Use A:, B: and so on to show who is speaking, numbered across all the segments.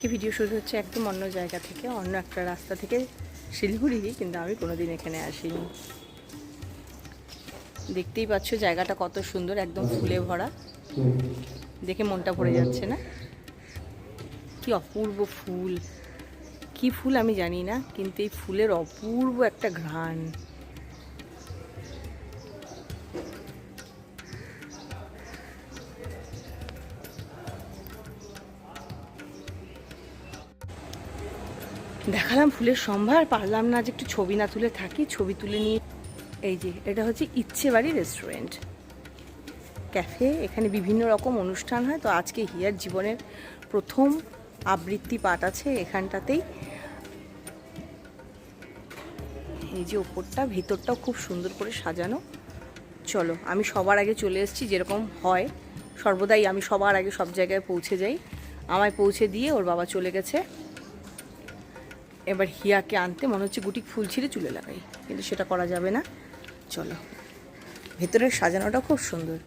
A: কি ভিডিও শুরু হচ্ছে একদম অন্য জায়গা থেকে, অন্য একটা রাস্তা থেকে শিলিগুড়ি, কিন্তু আমি কোনোদিন এখানে আসিনি। দেখতেই পাচ্ছ জায়গাটা কত সুন্দর, একদম ফুলে ভরা। দেখে মনটা ভরে যাচ্ছে না? কি অপূর্ব ফুল। কি ফুল আমি জানি না, কিন্তু এই ফুলের অপূর্ব একটা ঘ্রাণ। দেখালাম ফুলের সম্ভার, পারলাম না যে একটু ছবি না তুলে থাকি, ছবি তুলে নিয়ে। এই যে, এটা হচ্ছে ইচ্ছে বাড়ি রেস্টুরেন্ট ক্যাফে এখানে বিভিন্ন রকম অনুষ্ঠান হয়। তো আজকে হিয়ার জীবনের প্রথম আবৃত্তি পাঠ আছে এখানটাতেই। এই যে ওপরটা, ভেতরটাও খুব সুন্দর করে সাজানো। চলো, আমি সবার আগে চলে এসেছি, যেরকম হয়। সর্বদাই আমি সবার আগে সব জায়গায় পৌঁছে যাই। আমায় পৌঁছে দিয়ে ওর বাবা চলে গেছে। এবার হিয়াকে আনতে মনে হচ্ছে গুটি ফুল ছিঁড়ে চুলে লাগাই, কিন্তু সেটা করা যাবে না। চলো। ভেতরের সাজানোটা খুব সুন্দর।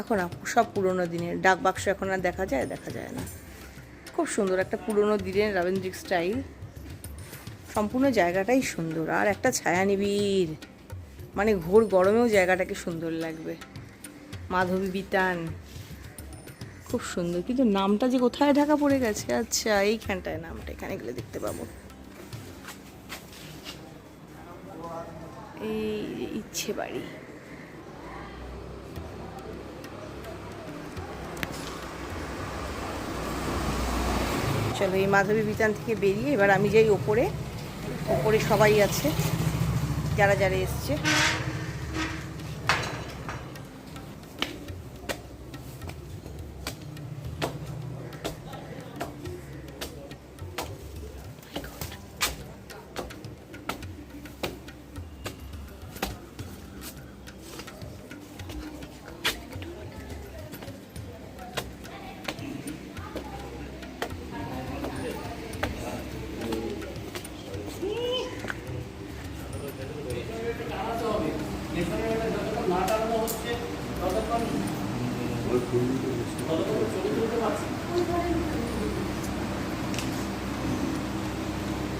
A: এখন সব পুরোনো দিনের ডাক বাক্স এখন আর দেখা যায় দেখা যায় না। খুব সুন্দর একটা পুরোনো দিনের রাবীন্দ্রিক স্টাইল। সম্পূর্ণ জায়গাটাই সুন্দর, আর একটা ছায়া নিবিড় মানে ঘোর গরমেও জায়গাটাকে সুন্দর লাগবে। মাধবী বিতান। খুব সুন্দর, কিন্তু নামটা যে কোথায় ঢাকা পড়ে গেছে আচ্ছা এইখানটায় নামটা, এখানে গেলে দেখতে পাবো। এই ইচ্ছে বাড়ি। চলো, এই মাধবী বিতান থেকে বেরিয়ে এবার আমি যাই ওপরে। ওপরে সবাই আছে, যারা যারা এসছে।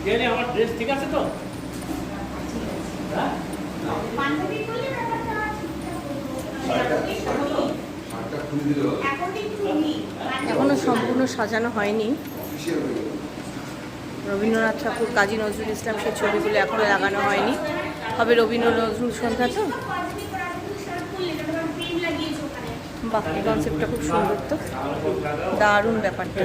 B: গেলে আমার ড্রেস ঠিক আছে তো? হ্যাঁ?
A: এখনও সম্পূর্ণ সাজানো হয়নি। রবীন্দ্রনাথ ঠাকুর কাজী নজরুল ইসলাম সেই ছবিগুলো এখনও লাগানো হয়নি। হবে রবীন্দ্র নজরুল সন্ধ্যা তো? বাকি কনসেপ্টটা খুব সুন্দর তো। দারুণ ব্যাপারটা।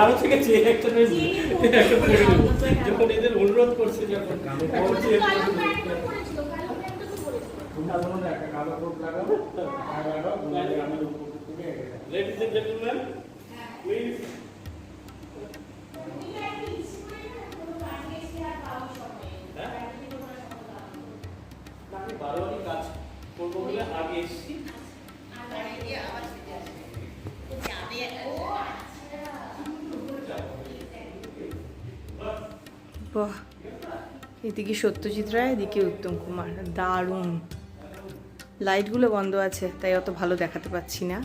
B: আরও থেকে চেয়ে একটা যখন এদের অনুরোধ করছে যখন Ladies and gentlemen, please. হ্যাঁ? বারোয়ারি কাজ করব বলে আগে এসেছি।
A: এদিকে সত্যজিৎ রায়, এদিকে উত্তম কুমার। দারুণ। লাইটগুলো বন্ধ আছে, তাই অত ভালো দেখাতে পাচ্ছি না।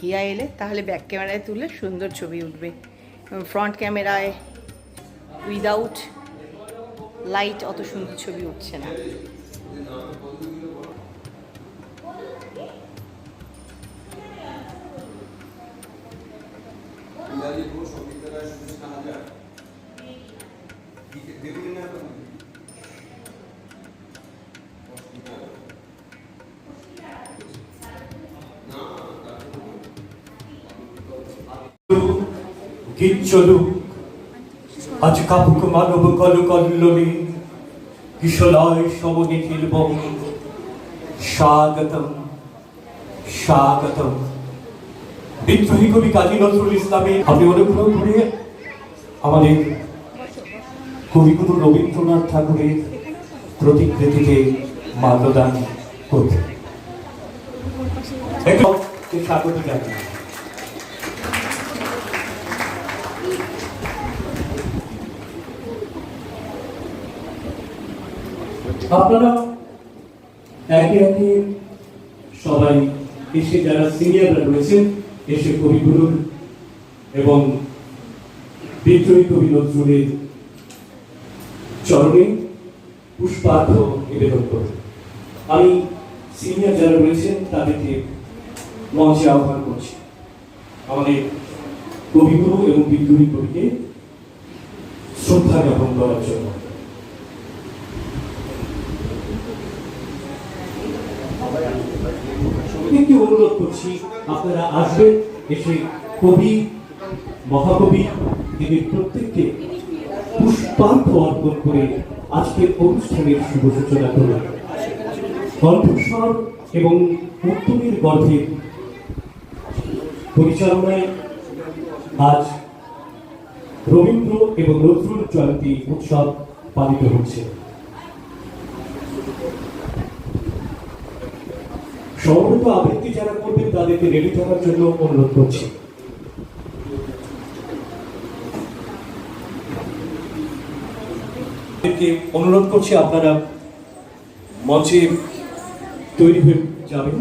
A: হিয়া এলে, তাহলে ব্যাক ক্যামেরায় তুলে সুন্দর ছবি উঠবে। ফ্রন্ট ক্যামেরায় উইদাউট লাইট অত সুন্দর ছবি উঠছে না।
C: চলুক আজ কাপুক মানব কল কল্লোলে কিশলয় সব নিখিল বহু স্বাগতম স্বাগতম। বিদ্রোহী কবি কাজী নজরুল ইসলামের আপনি অনুগ্রহ করে আমাদের কবিগুরু রবীন্দ্রনাথ ঠাকুরের প্রতিকৃতিতে মাল্যদান করবেন স্বাগত জানাই। আপনারা একে একে সবাই এসে যারা সিনিয়ররা রয়েছেন, এসে কবিগুরুর এবং বিদ্রোহী কবি নজরুলের চরণে পুষ্পার্ঘ নিবেদন করবে আমি সিনিয়র যারা রয়েছেন, তাদেরকে মঞ্চে আহ্বান করছি। আমাদের কবিগুরু এবং বিদ্রোহী কবিকে শ্রদ্ধা জ্ঞাপন করার জন্য। সবাইকে অনুরোধ করছি, আপনারা আসবেন, এসে কবি, মহাকবি তিনি প্রত্যেককে পুষ্পার্ঘ অর্পণ করে আজকের অনুষ্ঠানের শুভ সূচনা করুন। কণ্ঠস্বর এবং উত্তমের গর্ভের পরিচালনায় আজ রবীন্দ্র এবং নজরুল জয়ন্তী উৎসব পালিত হচ্ছে। সমবেত আবৃত্তি যারা করবেন, তাদেরকে রেডি থাকার জন্য অনুরোধ করছি। অনুরোধ করছি, আপনারা মঞ্চে তৈরি হয়ে যাবেন।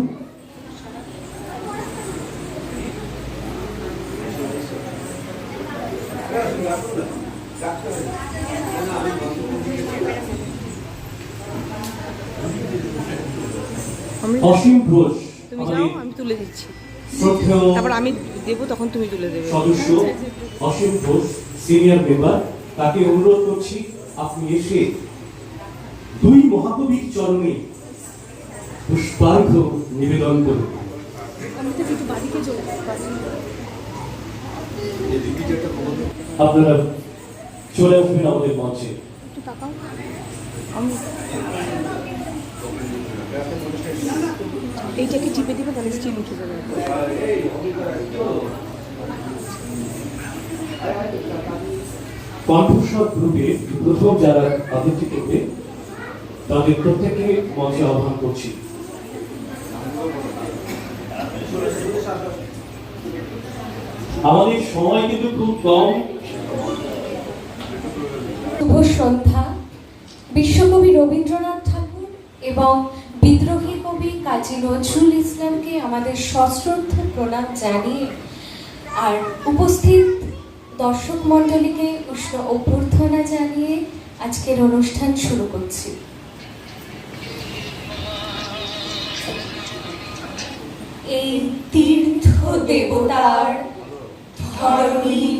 C: অসীম ঘোষ
A: তুমি
C: আমাদের
A: যাও আমি তুলে দিচ্ছি। তারপর আমি দেবো তখন তুমি তুলে দেবে।
C: সদস্য অসীম ঘোষ সিনিয়র মেম্বার তাকে অনুরোধ করছি আপনি এসে দুই মহাকবির চরণে পুষ্পার্ঘ নিবেদন করুন। আপনারা চলে আসবেন আমাদের মঞ্চে।
A: আমি এইটাকে টিপে দিবে তাহলে স্টিল উঠে যাবে।
C: কণ্ঠস্বর গ্রুপে প্রথম যারা আবৃত্তি করবে তাদের প্রত্যেককে মঞ্চে আহ্বান করছি। আমাদের সময় কিন্তু খুব কম।
D: শুভ সন্ধ্যা। বিশ্বকবি রবীন্দ্রনাথ ঠাকুর এবং বিদ্রোহী কবি কাজী নজরুল ইসলামকে আমাদের সশ্রদ্ধ প্রণাম জানিয়ে আর উপস্থিত দর্শক মণ্ডলীকে উষ্ণ অভ্যর্থনা জানিয়ে আজকের অনুষ্ঠান শুরু করছি। এই তীর্থ দেবতার ধরণীর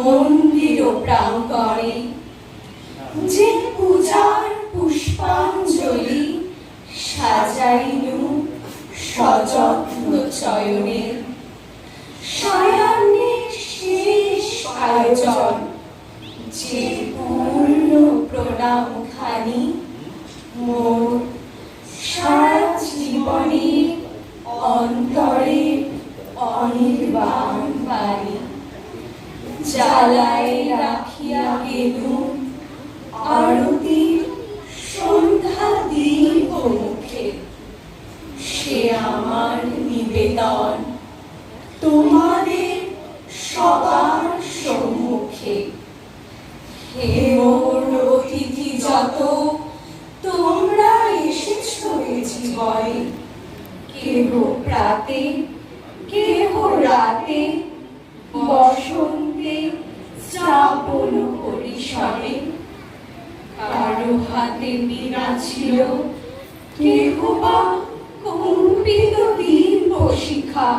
D: মন্দির প্রাঙ্গণে যে পূজার পুষ্পাঞ্জলি সাজাইনু সযত্ন চয়নে সায়ান্নে শেষ আয়োজন। যে পূর্ণ প্রণাম খানি মোর সারা জীবনে অন্তরে অনির্বাণ বাণী। জ্বালায় রাখিয়া গেলু আরতির সন্ধ্যা দীপ মুখে সে আমার নিবেদন তোমাদের সবার সম্মুখে হে মোর অতিথি যত তোমরা এসেছ এ জীবনে কেহ প্রাতে কেহ রাতে বসন্তে শ্রাবণ পরিসরে কারও হাতে বীণা ছিল, কেহ বা কম্পিত দীপ শিখা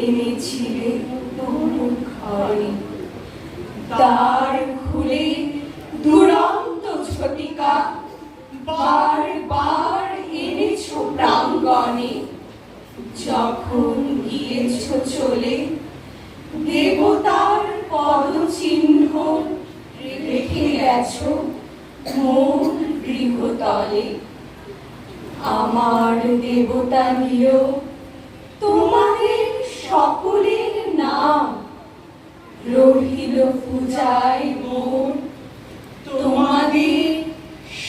D: এনেছিলে ঘরে। দ্বার খুলে দুরন্ত ঝটিকা বার বার এনেছ প্রাঙ্গণে। যখন গিয়েছ চলে, দেবতার পদচিহ্ন রেখে গেছ মোর গৃহতলে। আমার দেবতা নিল তোমাদের সকলের নাম রহিল পূজায় মোর। তোমাদের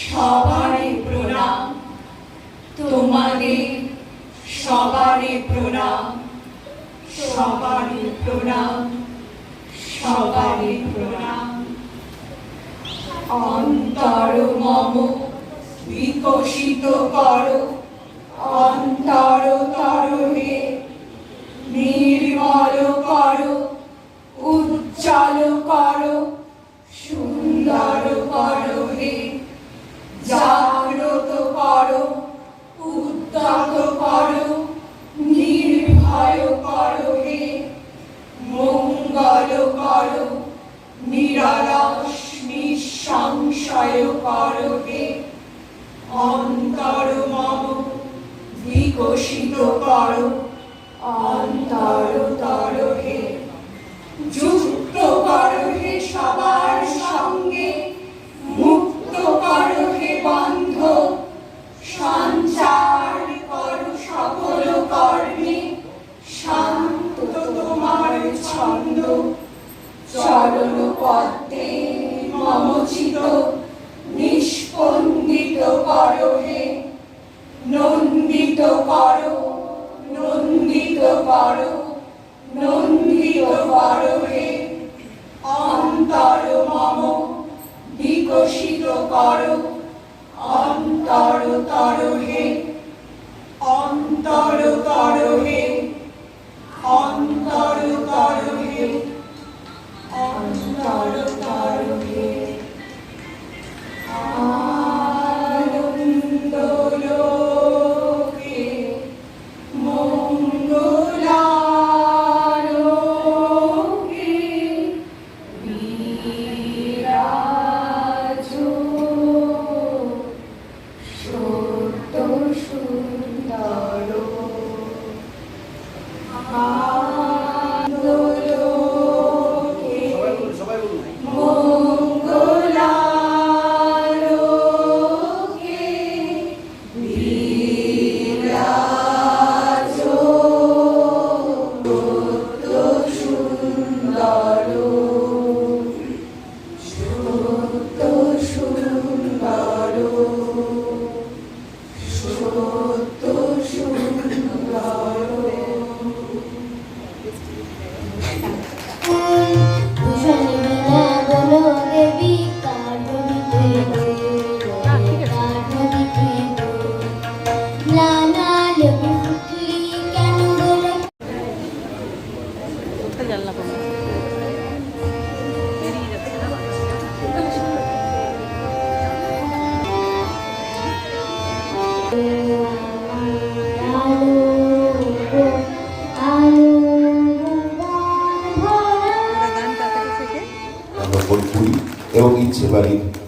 D: সবারে প্রণাম, তোমাদের প্রণাম সবারে প্রণাম সবারে প্রণাম। অন্তর মম বিকশিত করো, অন্তর তরণে নির্মল করো, উজ্জ্বল করো, সুন্দর করো হে। জাগ্রত করো, উদ্যত করো নির্ভয় করো মঙ্গল করো নিরলস নিঃসংশয় করো হে। বিকশিত করো, অন্তর তর যুক্ত করো সবার সঙ্গে, মুক্ত করো হে সঞ্চার ছন্দ চরণ পদ্মে মমচিত নিষ্পন্দিত কর হে। নন্দিত কর নন্দিত কর নন্দিত কর হে।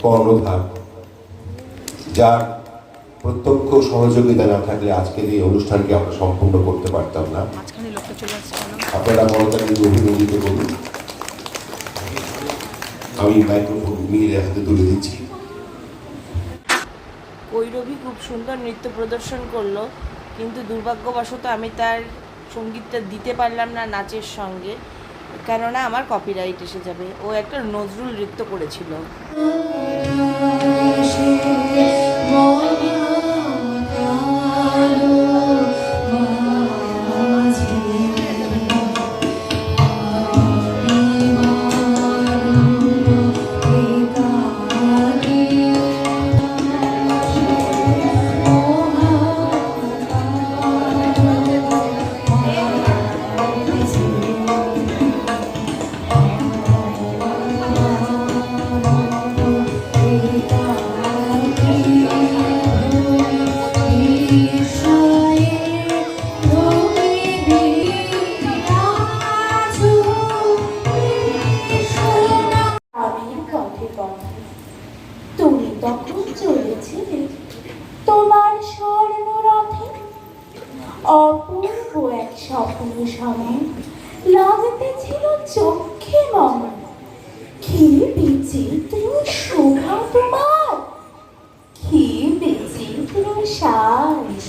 E: কর্ণধার যার প্রত্যক্ষ সহযোগিতা না থাকলে আজকের এই অনুষ্ঠানকে আমরা সম্পূর্ণ করতে পারতাম না। আপনারা মমতাকে অভিনন্দিত করুন আমি মাইক্রোফোন মিহিরের হাতে তুলে দিচ্ছি।
A: কৈরবী খুব সুন্দর নৃত্য প্রদর্শন করল কিন্তু দুর্ভাগ্যবশত আমি তার সঙ্গীতটা দিতে পারলাম না নাচের সঙ্গে। কেননা আমার কপিরাইট এসে যাবে। ও একটা নজরুল নৃত্য করেছিল।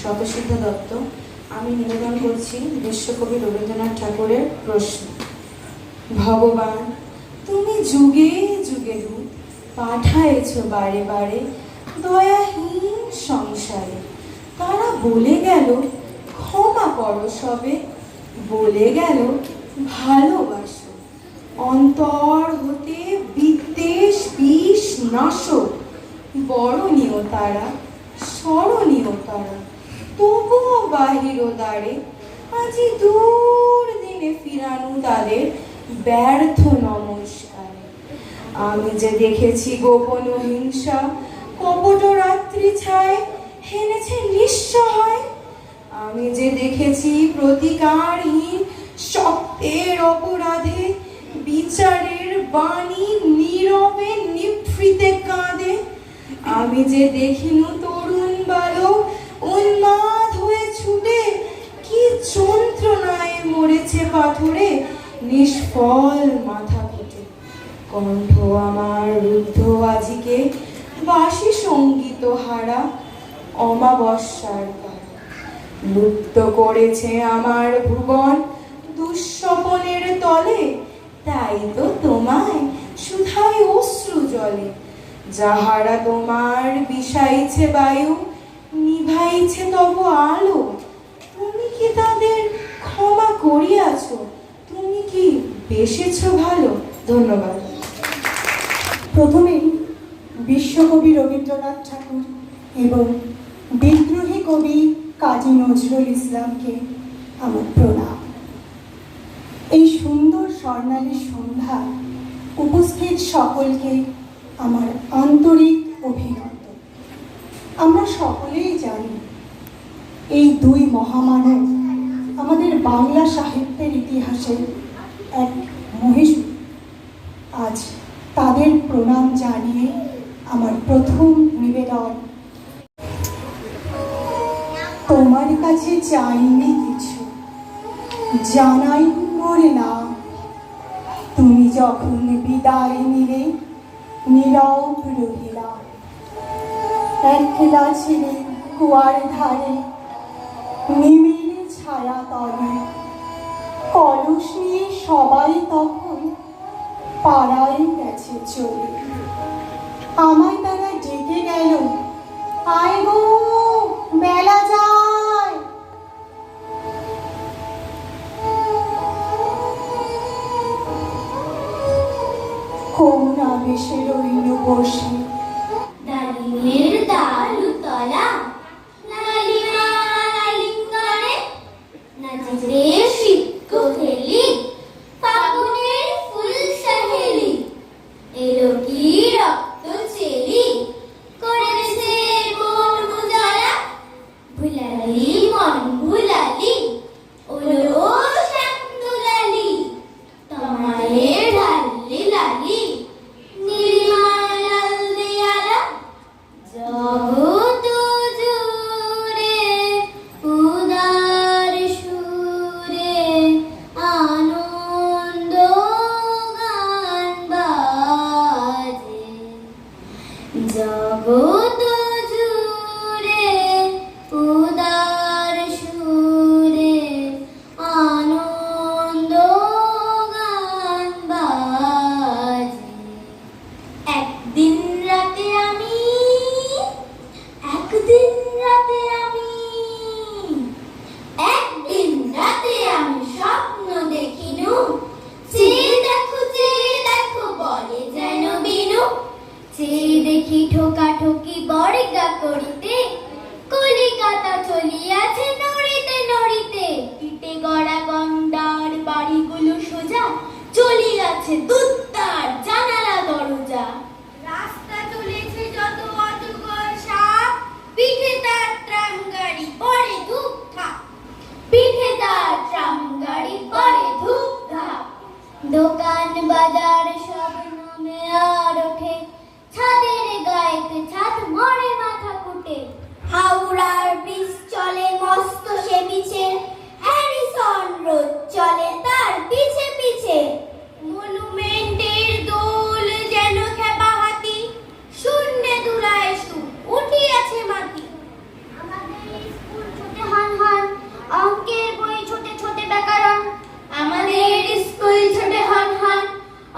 F: স্বতঃসিদ্ধ দত্ত, আমি নিবেদন করছি বিশ্বকবি রবীন্দ্রনাথ ঠাকুরের প্রশ্ন। ভগবান, তুমি যুগে যুগে দূত পাঠায়েছ বারে বারে দয়াহীন সংসারে। তারা বলে গেল, ক্ষমা করো সবে বলে গেল, ভালোবাসো। অন্তর হতে বিদ্বেষ, বিষ, নাশক। বরণীয় তারা, স্মরণীয় তারা। তবুও বাহির দ্বারে, আজি দূর দিনে ফিরানু তাদের ব্যর্থ নমস্কারে। আমি যে দেখেছি গোপন হিংসা কপট রাত্রি ছায়, হেনেছে নিঃসহায় আমি যে দেখেছি প্রতিকারহীন সত্যের অপরাধে, বিচারের বাণী নীরবে নিভৃতে কাঁদে। আমি যে দেখিনু তরুণ বালক, উন্মাদ হয়ে ছুটে, কি যন্ত্রণায় মরেছে পাথরে, নিষ্ফল মাথা ফেটে কণ্ঠ আমার রুদ্ধ আজিকে বাসি সংগীত হারা, অমাবস্যার লুপ্ত করেছে আমার ভুবন। দুঃস্বপনের তলে, তাই তো তোমায় সুধাই অশ্রু জলে। যাহারা তোমার বিষাইছে বায়ু, নিভাইছে তব আলো। তুমি কি তাদের ক্ষমা করিয়াছ? তুমি কি বেসেছ ভালো? ধন্যবাদ।
G: প্রথমেই বিশ্বকবি রবীন্দ্রনাথ ঠাকুর এবং বিদ্রোহী কবি কাজী নজরুল ইসলামকে আমার প্রণাম। এই সুন্দর স্বর্ণালী সন্ধ্যা উপস্থিত সকলকে আমার আন্তরিক অভিনন্দন। আমরা সকলেই জানি, এই দুই মহামানব আমাদের বাংলা সাহিত্যের ইতিহাসে এক মহিষী। আজ তাদের প্রণাম জানিয়ে আমার প্রথম নিবেদন কাছে চাইনি কিছু। জানাই মোর নাম তুমি যখন বিদায় নিলে, নীরব রহিলা। একলা ছিলে কুয়ার ধারে নিমিলে ছায়া তলে। কলস নিয়ে সবাই তখন পাড়ায় গেছে চলে। আমায় তারা ডেকে গেল, আয় গো
H: we shall renew worship. চেয়ে দেখি ঠোকা ঠোকি বড়গা করিতে, কলিকাতা চলিয়াছে নড়িতে নড়িতে। পিটে গড়া গন্ডার বাড়িগুলো সোজা, চলিয়াছে দুত্তার জানালা দরজা। রাস্তা চলেছে যত অজগর সাপ, পিঠে তার ট্রাম গাড়ি পরে ধূপ ধাপ পিঠে তার ট্রাম গাড়ি পরে ধূপ ধাপ দোকান বাজার সব নামে আর ওঠে ছাদের গায়েতে ছাদ মরে মাথা ফুটে হাওড়ার ব্রিজ চলে, মস্ত সে পিছে হ্যারিসন রোড চলে, তার পিছে পিছে। মনুমেন্টের দোল যেন খেপা হাতি শূন্যে দুরায় সু উঠিয়াছে মাটি আমাদের স্কুল ছোটে হন হন অঙ্কের বই ছোটে ছোটে ব্যাকরণ আমাদের স্কুল ছোটে হন হন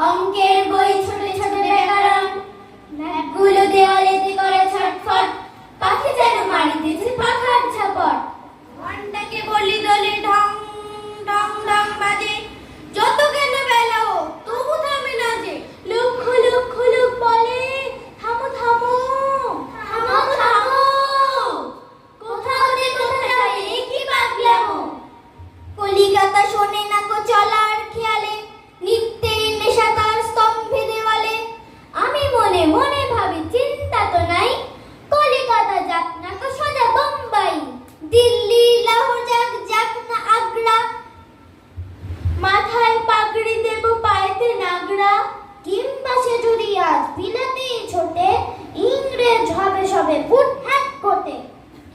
H: অঙ্কের বই ছোটে ছোটে ব্যাকরণ ম্যাপগুলো দেওয়ালেতে করে ছটফট পাখি যেন মারিতেছে পাখার ঝাপট ঘন্টাকে বলি দলে ঢং ঢং ঢং বাজে
I: আমরা কিংবা সে যদি আজ বিলাতি ছোটে ইংরেজ হবে সবে ফুট হ্যাক কোটে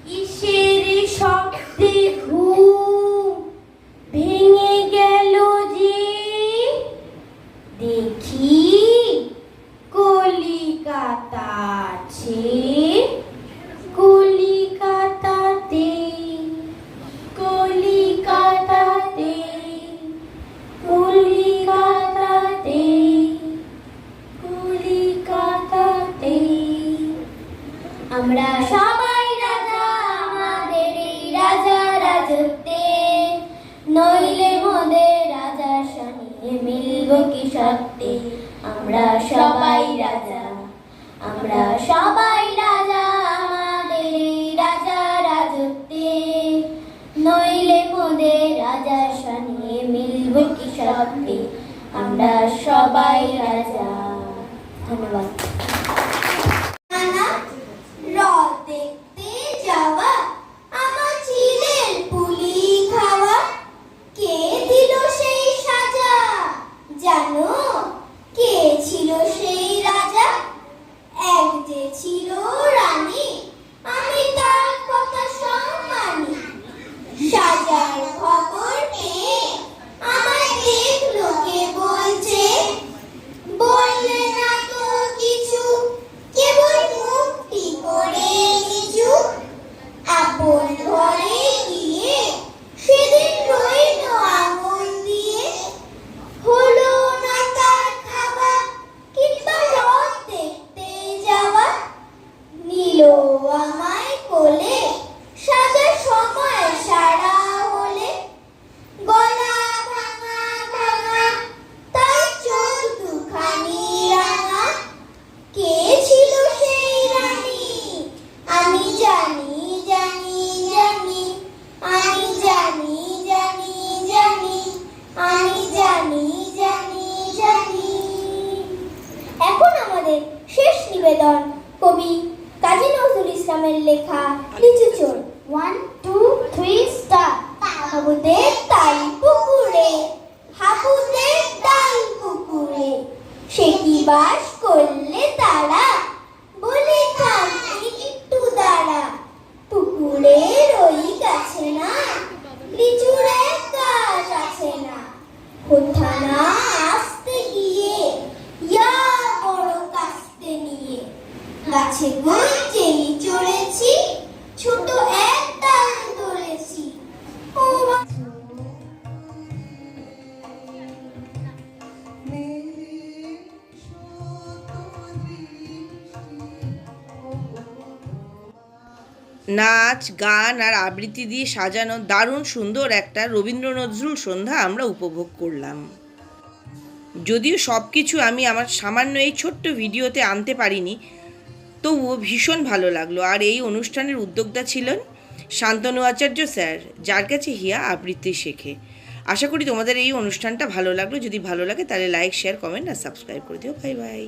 I: কিসের শব্দে ঘুম ভেঙে গেল যে দেখি কলিকাতা আছে কলিকাতাতে কলিকাতাতে কলিকাতাতে কলিকাতাতে আমরা সবাই রাজা, আমাদের রাজা রাজত্বে। নইলে মোদের রাজা শানে মিলব কি সত্যি আমরা সবাই রাজা, আমরা সবাই রাজা, আমাদের রাজা রাজত্বে। নইলে মোদের রাজা শানে মিলব কি সত্যি আমরা সবাই রাজা। গাছে গঞ্জেই চড়েছি, ছোট এক ধরেছি।
A: নাচ, গান আর আবৃত্তি দিয়ে সাজানো দারুণ সুন্দর একটা রবীন্দ্র নজরুল সন্ধ্যা আমরা উপভোগ করলাম। যদিও সব কিছু আমি আমার সামান্য এই ছোট্ট ভিডিওতে আনতে পারিনি তবুও ভীষণ ভালো লাগল। আর এই অনুষ্ঠানের উদ্যোক্তা ছিলেন শান্তনু আচার্য স্যার, যার কাছে হিয়া আবৃত্তি শেখে। আশা করি তোমাদের এই অনুষ্ঠানটা ভালো লাগল। যদি ভালো লাগে তাহলে লাইক শেয়ার কমেন্ট আর সাবস্ক্রাইব করে দিও। Bye bye